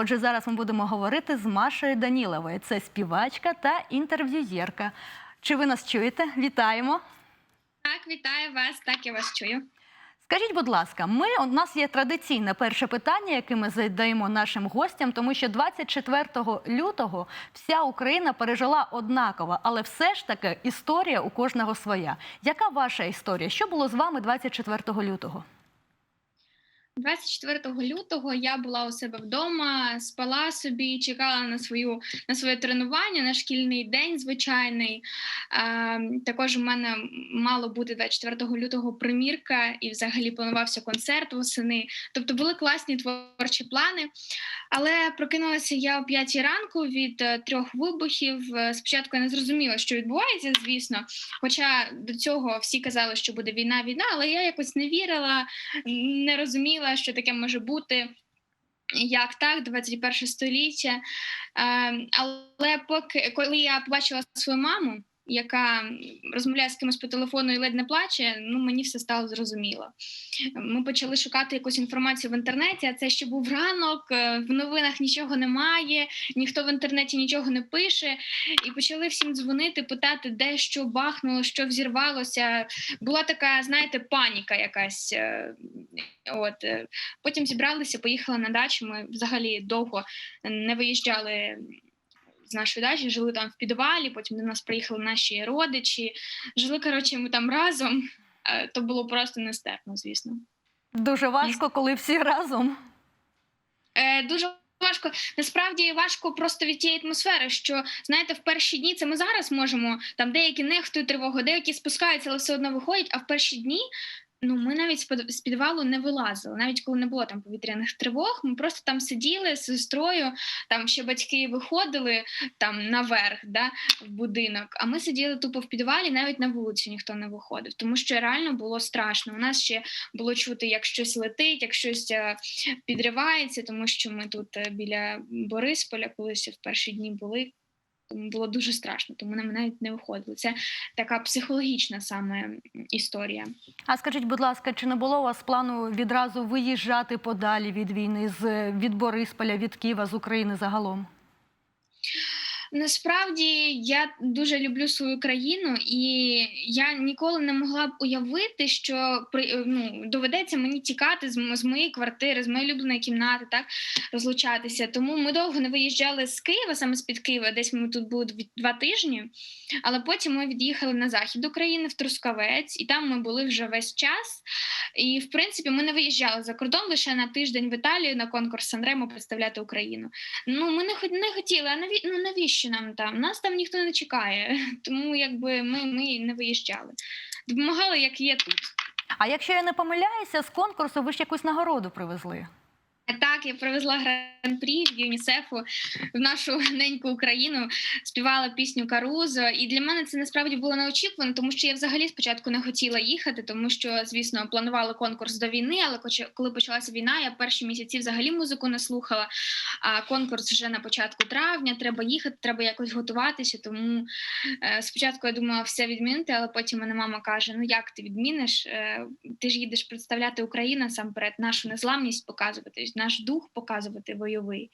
Отже, зараз ми будемо говорити з Машею Даніловою. Це співачка та інтерв'юєрка. Чи ви нас чуєте? Вітаємо! Так, вітаю вас. Так, я вас чую. Скажіть, будь ласка, ми у нас є традиційне перше питання, яке ми задаємо нашим гостям, тому що 24 лютого вся Україна пережила однаково, але все ж таки історія у кожного своя. Яка ваша історія? Що було з вами 24 лютого? 24 лютого я була у себе вдома, спала собі, чекала на свою на своє тренування, на шкільний день звичайний. Е, також у мене мало бути 24 лютого примірка і взагалі планувався концерт восени. Тобто були класні творчі плани. Але прокинулася я о 5 ранку від е, трьох вибухів. Е, Спочатку я не зрозуміла, що відбувається, звісно. Хоча до цього всі казали, що буде війна, війна, але я якось не вірила, не розуміла, що таке може бути. Як так, 21 століття. Е, але поки коли я побачила свою маму, яка розмовляє з кимось по телефону і ледь не плаче, ну мені все стало зрозуміло. Ми почали шукати якусь інформацію в інтернеті, а це ще був ранок, е, в новинах нічого немає, ніхто в інтернеті нічого не пише. І почали всім дзвонити, питати, де що бахнуло, що взірвалося. Була така, знаєте, паніка якась. е, От е, потім зібралися, поїхали на дачу. Ми взагалі довго не виїжджали з нашої дачі, жили там в підвалі. Потім до нас приїхали наші родичі. Жили коротше, ми там разом. Е, То було просто нестерпно, звісно. Дуже важко, коли всі разом. Е, Дуже важко. Насправді важко просто від тієї атмосфери, що знаєте, в перші дні це ми зараз можемо там деякі нехтують тривогу, деякі спускаються, але все одно виходять. А в перші дні. Ну, ми навіть з під- підвалу не вилазили, навіть коли не було там повітряних тривог. Ми просто там сиділи з сестрою. Там ще батьки виходили там наверх, да, в будинок. А ми сиділи тупо в підвалі, навіть на вулицю ніхто не виходив, тому що реально було страшно. У нас ще було чути, як щось летить, як щось е, підривається, тому що ми тут е, біля Борисполя, колись в перші дні були. Тому було дуже страшно, тому нам навіть не виходили. Це така психологічна саме історія. А скажіть, будь ласка, чи не було у вас плану відразу виїжджати подалі від війни з від Борисполя, від Києва, з України загалом? Насправді я дуже люблю свою країну, і я ніколи не могла б уявити, що при ну доведеться мені тікати з, з моєї квартири, з моєї улюбленої кімнати, так розлучатися. Тому ми довго не виїжджали з Києва, саме з під Києва. Десь ми тут були два тижні. Але потім ми від'їхали на захід України в Трускавець, і там ми були вже весь час. І в принципі ми не виїжджали за кордон лише на тиждень в Італію на конкурс Санремо представляти Україну. Ну, ми не не хотіли, а наві... ну, навіщо нам там? Нас там ніхто не чекає. Тому якби ми, ми не виїжджали. Допомагали, як є тут. А якщо я не помиляюся, з конкурсу ви ж якусь нагороду привезли. Так, я привезла гран-прі в ЮНІСЕФу в нашу неньку Україну, співала пісню Карузо. І для мене це насправді було неочікувано, тому що я взагалі спочатку не хотіла їхати, тому що, звісно, планували конкурс до війни. Але коли почалася війна, я перші місяці взагалі музику не слухала. А конкурс вже на початку травня. Треба їхати, треба якось готуватися. Тому е, спочатку я думала все відмінити, але потім мене мама каже: Ну як ти відміниш? Е, ти ж їдеш представляти Україну насамперед, нашу незламність показувати, наш дух показувати бойовий.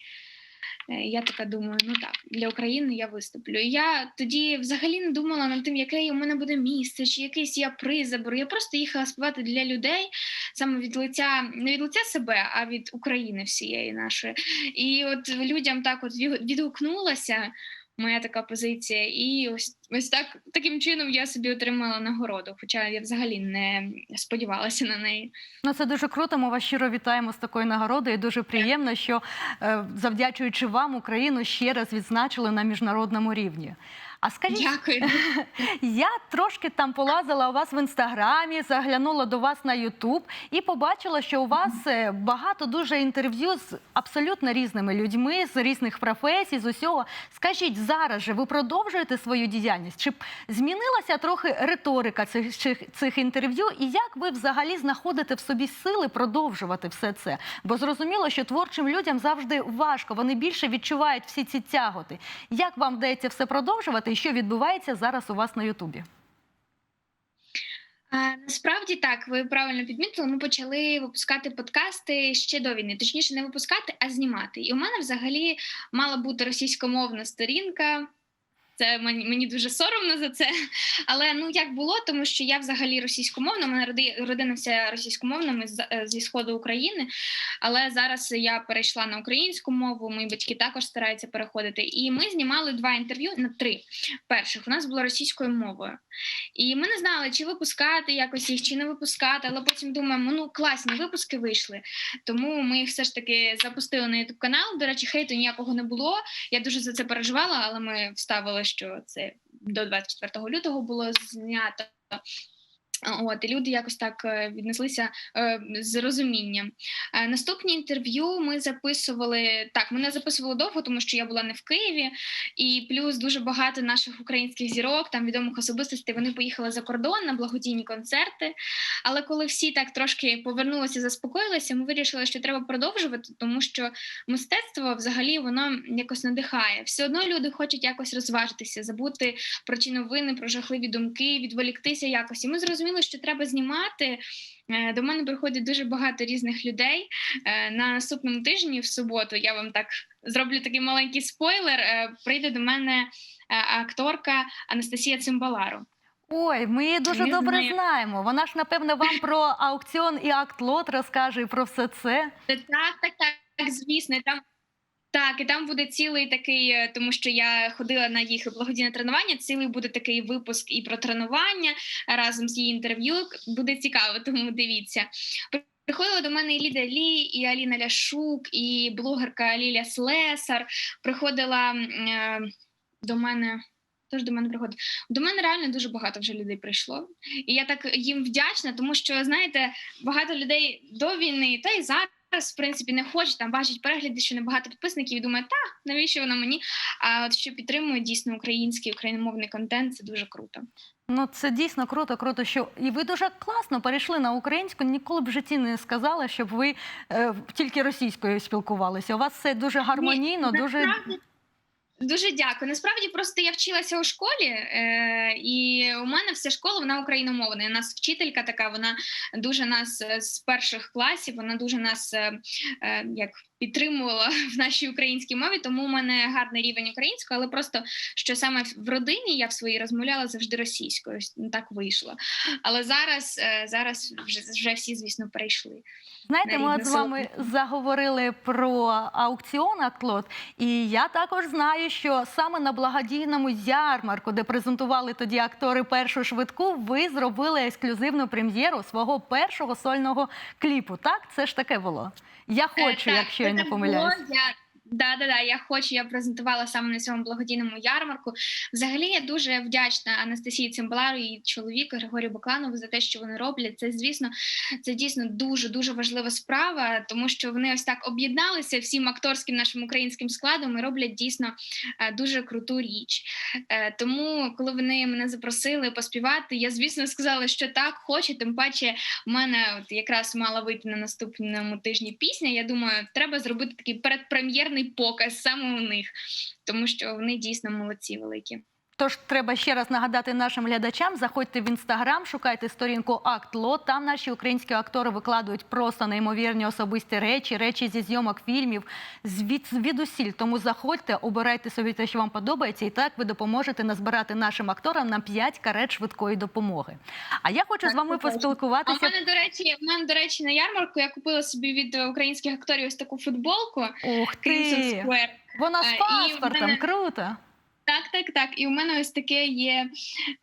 Е, Я така думаю, ну так, для України я виступлю. Я тоді взагалі не думала над тим, яке у мене буде місце, чи якийсь я приз заберу. Я просто їхала співати для людей саме від лиця, не від лиця себе, а від України всієї нашої. І от людям так от відгукнулася моя така позиція, і ось ось так таким чином я собі отримала нагороду. Хоча я взагалі не сподівалася на неї. Ну це дуже круто. Ми вас щиро вітаємо з такою нагородою. І Дуже приємно, що е, завдячуючи вам Україну ще раз відзначили на міжнародному рівні. А скажіть, Дякую. Я трошки там полазила у вас в інстаграмі, заглянула до вас на Ютуб і побачила, що у вас е, багато дуже інтерв'ю з абсолютно різними людьми з різних професій, з усього. Скажіть зараз же, ви продовжуєте свою діяльність? Чи змінилася трохи риторика цих, цих інтерв'ю? І як ви взагалі знаходите в собі сили продовжувати все це? Бо зрозуміло, що творчим людям завжди важко, вони більше відчувають всі ці тяготи. Як вам вдається все продовжувати? І що відбувається зараз у вас на Ютубі? Насправді так, ви правильно підмітили. Ми почали випускати подкасти ще до війни. Точніше, не випускати, а знімати. І у мене взагалі мала бути російськомовна сторінка. Це мені, мені дуже соромно за це. Але ну як було, тому що я взагалі російськомовна, мене роди, родина вся російськомовна з, е, зі сходу України. Але зараз я перейшла на українську мову. Мої батьки також стараються переходити. І ми знімали два інтерв'ю на три перших. У нас було російською мовою. І ми не знали, чи випускати якось їх, чи не випускати. Але потім думаємо, ну класні випуски вийшли. Тому ми їх все ж таки запустили на youtube канал. До речі, хейту ніякого не було. Я дуже за це переживала, але ми вставили, що це до 24 лютого було знято. От і люди якось так е, віднеслися е, з розумінням. Е, наступні інтерв'ю ми записували так. Ми не записували довго, тому що я була не в Києві, і плюс дуже багато наших українських зірок, там відомих особистостей, вони поїхали за кордон на благодійні концерти. Але коли всі так трошки повернулися, заспокоїлися, ми вирішили, що треба продовжувати, тому що мистецтво взагалі воно якось надихає. Все одно люди хочуть якось розважитися, забути про ті новини, про жахливі думки, відволіктися якось. І ми зрозуміли, що треба знімати. Е, До мене приходить дуже багато різних людей. Е, На наступному тижні, в суботу, я вам так зроблю такий маленький спойлер. е, Прийде до мене акторка Анастасія Цимбалару. Ой, ми її дуже Не добре знаю. знаємо. Вона ж, напевно, вам про аукціон і акт лот розкаже і про все це. Та Так, так, так, так, звісно, там. Так, і там буде цілий такий, е, тому що я ходила на їх благодійне тренування. Цілий буде такий випуск і про тренування разом з її інтерв'ю. Буде цікаво, тому дивіться. Приходила до мене і Ліда Лі, і Аліна Ляшук, і блогерка Лілія Слесар. Приходила е, до мене. Тож до мене приходить. До мене реально дуже багато вже людей прийшло. І я так їм вдячна, тому що знаєте, багато людей до війни, та й зараз. В принципі, не хоче там бачить перегляди, що небагато підписників і думає, та навіщо воно мені? А от що підтримує дійсно український україномовний контент, це дуже круто. Ну, це дійсно круто, круто, що і ви дуже класно перейшли на українську. Ніколи б в житті не сказала, щоб ви е, тільки російською спілкувалися. У вас все дуже гармонійно, дуже Насправді, Дуже дякую. Насправді просто я вчилася у школі, е, і у мене вся школа вона україномовна. У нас вчителька така, вона дуже нас е, з перших класів, вона дуже нас е, е, як підтримувала в нашій українській мові, тому у мене гарний рівень української, але просто що саме в родині я в своїй розмовляла завжди російською. Так вийшло. Але зараз, е, зараз вже, вже всі, звісно, перейшли. Знаєте, ми от з вами заговорили про аукціон Актлот, і я також знаю, що саме на благодійному ярмарку, де презентували тоді актори першу швидку, ви зробили ексклюзивну прем'єру свого першого сольного кліпу. Так, це ж таке було. Я хочу, Е, так, якщо я не помиляюсь. Да, да, да, я хочу, я презентувала саме на цьому благодійному ярмарку. Взагалі я дуже вдячна Анастасії Цимбалару і чоловіку Григорію Бакланову за те, що вони роблять. Це, звісно, це дійсно дуже дуже важлива справа, тому що вони ось так об'єдналися всім акторським нашим українським складом і роблять дійсно е, дуже круту річ. Е, Тому, коли вони мене запросили поспівати, я звісно сказала, що так хочу. Тим паче, у мене от якраз мала вийти на наступному тижні пісня. Я думаю, треба зробити такий передпрем'єрний показ саме у них, тому що вони дійсно молодці великі. Тож треба ще раз нагадати нашим глядачам: заходьте в інстаграм, шукайте сторінку Акт Лот. Там наші українські актори викладують просто неймовірні особисті речі, речі зі зйомок фільмів, звід звідусіль. Тому заходьте, обирайте собі те, що вам подобається, і так ви допоможете назбирати нашим акторам на 5 карет швидкої допомоги. А я хочу з вами це точно. А в поспілкуватися. мене, до речі, в мене, до речі, на ярмарку я купила собі від українських акторів ось таку футболку Ух ти! Вона з Е, паспортом, мене- круто. Так, так, так. І у мене ось таке є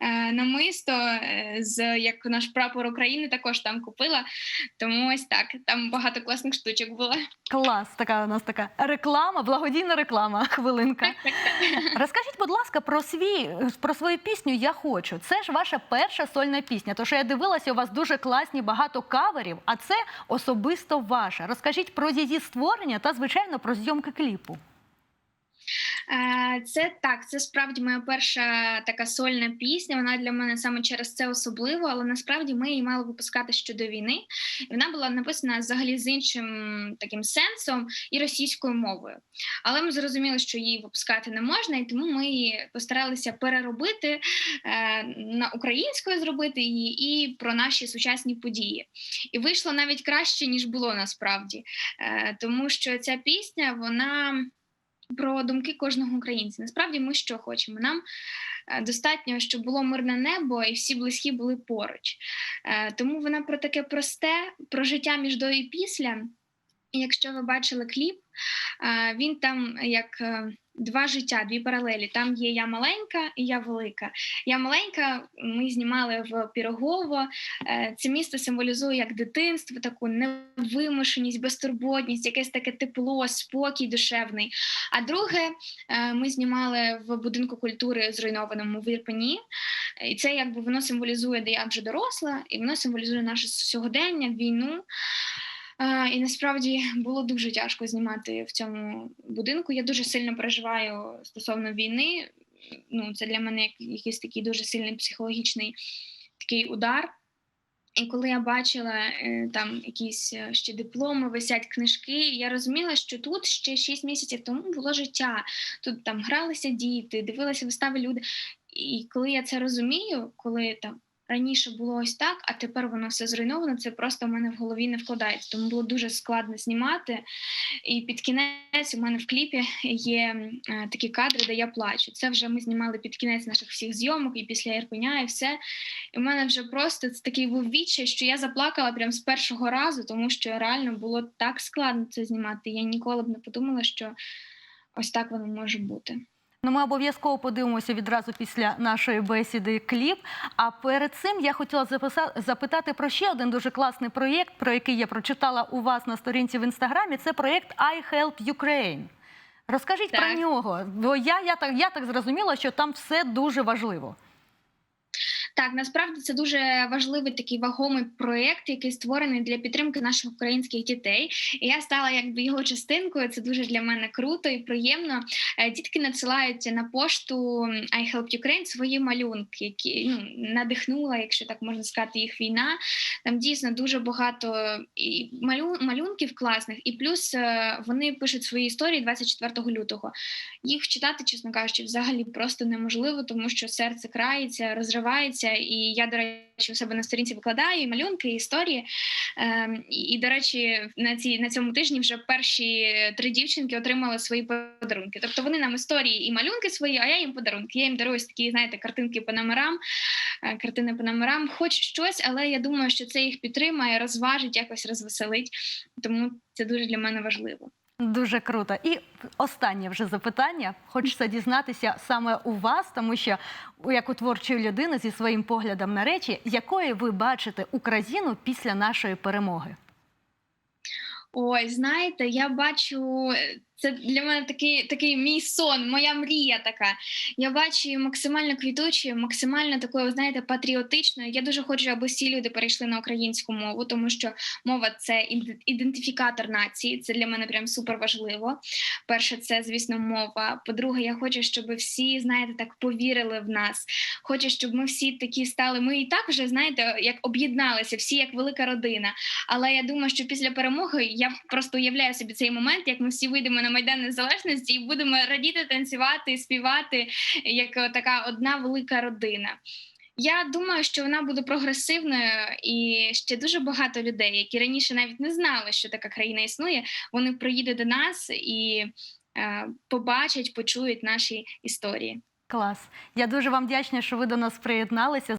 е, намисто, е, з як наш прапор України також там купила. Тому ось так. Там багато класних штучок було. Клас, така у нас така реклама, благодійна реклама. Хвилинка. Розкажіть, будь ласка, про свій про свою пісню Я хочу. Це ж ваша перша сольна пісня. Тож я дивилася, у вас дуже класні багато каверів, а це особисто ваша. Розкажіть про її створення та, звичайно, про зйомки кліпу. Е, Це так, це справді моя перша така сольна пісня. Вона для мене саме через це особливо, але насправді ми її мали випускати ще до війни. І вона була написана взагалі з іншим таким сенсом і російською мовою. Але ми зрозуміли, що її випускати не можна, і тому ми її постаралися переробити е, на українською, зробити її і про наші сучасні події. І вийшло навіть краще, ніж було насправді, е, тому що ця пісня, вона про думки кожного українця. Насправді, ми що хочемо? Нам е, достатньо, щоб було мирне небо і всі близькі були поруч. Е, Тому вона про таке просте, про життя між до і після. Якщо ви бачили кліп, е, він там як е, два життя, дві паралелі. Там є я маленька і я велика. Я маленька, ми знімали в Пірогово. Е, Це місто символізує як дитинство, таку невимушеність, безтурботність, якесь таке тепло, спокій душевний. А друге, ми знімали в будинку культури зруйнованому в Ірпені. І це якби воно символізує, де я вже доросла, і воно символізує наше сьогодення, війну. Е, І насправді було дуже тяжко знімати в цьому будинку. Я дуже сильно переживаю стосовно війни. Ну, це для мене як якийсь такий дуже сильний психологічний такий удар. І коли я бачила е, там якісь е, ще дипломи, висять книжки, я розуміла, що тут ще 6 місяців тому було життя. Тут там гралися діти, дивилися вистави люди. І коли я це розумію, коли там раніше було ось так, а тепер воно все зруйновано, це просто в мене в голові не вкладається. Тому було дуже складно знімати. І під кінець у мене в кліпі є е, такі кадри, де я плачу. Це вже ми знімали під кінець наших всіх зйомок, і після Ірпеня, і все. І в мене вже просто це такий був відчай, що я заплакала прямо з першого разу, тому що реально було так складно це знімати. Я ніколи б не подумала, що ось так воно може бути. Ну, ми обов'язково подивимося відразу після нашої бесіди кліп. А перед цим я хотіла запитати про ще один дуже класний проєкт, про який я прочитала у вас на сторінці в інстаграмі. Це проєкт I Help Ukraine. Розкажіть Так. про нього. Бо я, я, так, я так зрозуміла, що там все дуже важливо. Так, насправді це дуже важливий такий вагомий проєкт, який створений для підтримки наших українських дітей. І я стала якби його частинкою. Це дуже для мене круто і приємно. Е, Дітки надсилають на пошту I Help Ukraine свої малюнки, які ну, надихнула, якщо так можна сказати, їх війна. Там дійсно дуже багато і малю, малюнків класних, і плюс е, вони пишуть свої історії 24 лютого. Їх читати, чесно кажучи, взагалі просто неможливо, тому що серце крається, розривається. І я, до речі, у себе на сторінці викладаю і малюнки, і історії. Ем, і, до речі, на ці на цьому тижні вже перші три дівчинки отримали свої подарунки. Тобто вони нам історії і малюнки свої, а я їм подарунки. Я їм дарую такі, знаєте, картинки по номерам, е, картини по номерам, хоч щось, але я думаю, що це їх підтримає, розважить, якось розвеселить. Тому це дуже для мене важливо. Дуже круто. І останнє вже запитання. Хочеться дізнатися саме у вас, тому що як у творчої людини зі своїм поглядом на речі, якою ви бачите Україну після нашої перемоги? Ой, знаєте, я бачу е, це для мене такий такий мій сон, моя мрія така. Я бачу її максимально квітучою, максимально такою, знаєте, патріотичною. Я дуже хочу, аби всі люди перейшли на українську мову, тому що мова це ідентифікатор нації. Це для мене прям супер важливо. Перше, це звісно мова. По-друге, я хочу, щоб всі, знаєте, так повірили в нас. Хочу, щоб ми всі такі стали. Ми і так вже знаєте, як об'єдналися, всі як велика родина. Але я думаю, що після перемоги я просто уявляю собі цей момент, як ми всі вийдемо на майдан незалежності і будемо радіти, танцювати, співати як така одна велика родина. Я думаю, що вона буде прогресивною, і ще дуже багато людей, які раніше навіть не знали, що така країна існує, вони приїдуть до нас і е, побачать, почують наші історії. Клас. Я дуже вам вдячна, що ви до нас приєдналися.